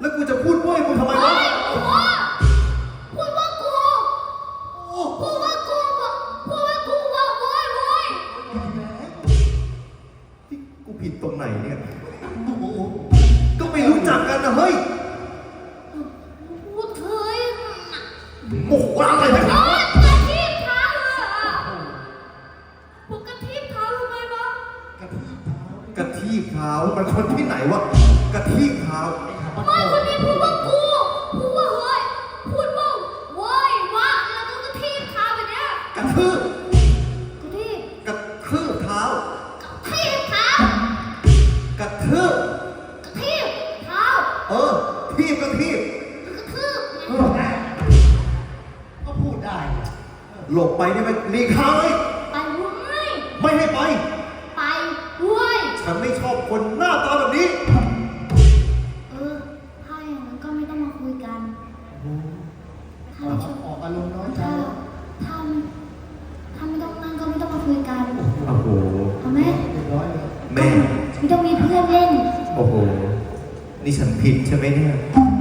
แล้วกูจะพูดว่ามึงทำไมเฮ้วะยพูดว่าพูดว่ากู พูดว่ากูบอกพูดว่ากูว่าโว้ยโว้ยที่กูผิดตรงไหนเนี่ยก็ไม่รู้จักกันนะเฮ้ยพูดเคยโมโหอะไรนะโอ๊ยกระ ทีบเท้ามันคนที่ไหนวะกระทีบเท้าไม่คนนี้พูดว่ากูพูดว่าเฮ้ยพูดว่าโว้ยวะแล้วก็กระทีบเท้าไปเนี่ยกระทืบกระทีบกระทืบเท้ากระทีบเท้ากระทืบกระทีบเท้าเออทีบกระทีบกระทืบก็พูดได้ หลบไปได้ไหมหลีกทางเลยไปเว้ยไม่ให้ไปไปเว้ย ฉันไม่ชอบคนหน้าตาแบบนี้ เออ ถ้าอย่างนั้นก็ไม่ต้องมาคุยกัน ถ้าชอบออกอารมณ์น้อยใจถ้าถ้าถ้าไม่ต้องนั่งก็ไม่ต้องมาคุยกันโอ้โห เอาไหมเรียบร้อยเลยแม่ ไม่ต้องมีเพื่อนเล่น โอ้โห นี่ฉันผิดใช่ไหมเนี่ยเอ้ย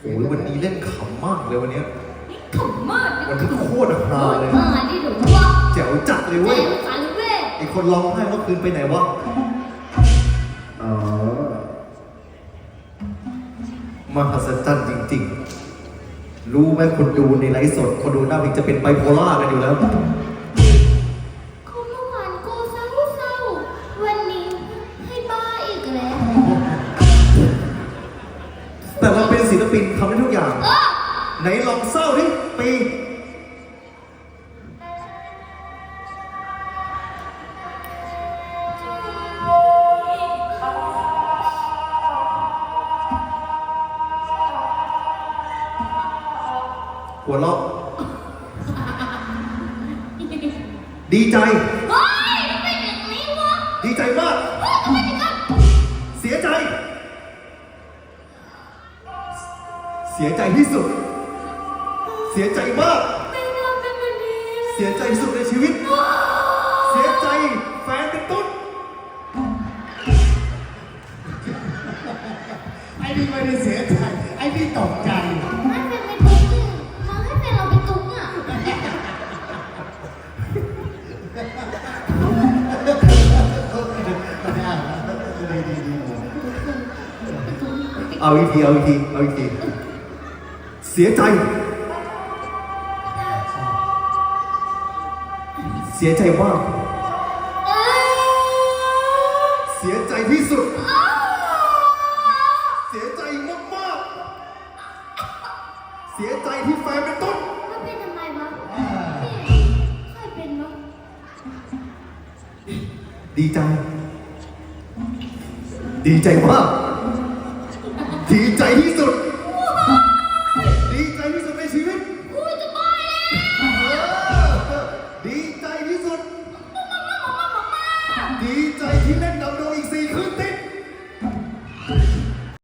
โอ้ยวันนี้เล่นขำมากเลยวันเนี้ยขำมากวันนี้โคตรฮาเลยอ่านี่เดี๋ยวว่าแจ๋วจัดเลยเว้เว้ยยภาษาเลยเว้ยไอคนร้องไห้เมื่อคืนไปไหนวะอ๋อมหัศจรรย์จริง ๆ รู้ไหมคนดูในไลฟ์สดคนดูหน้าวิกจะเป็นไบโพล่ากันอยู่แล้ว ป็นศิลปินทำได้ทุกอย่างเออไหนลองเศร้าดิปีหัวเราะดีใจ เฮ้ยทำไมเป็นอย่างนี้วะดีใจมาก สียใจที่สุด เสียใจมาก เสียใจที่สุดในชีวิต เสียใจแฟนเป็นตุ๊ดไอ้นี่ไม่ได้เสียใจ ไอ้นี่ตกใจให้เป็นเป็นตุ๊กเนี่ยมาให้เป็นเราเป็นตุ๊กอะเอาอีกทีเอาอีกทีเอาอีกที สียใจ เสียใจมาก เสียใจที่สุด เสียใจมากๆเสียใจที่แฟนเป็นตุ๊ดแล้วเป็นทำไมวะใครเป็นวะดีใจ ดีใจมาก ดีใจที่สุด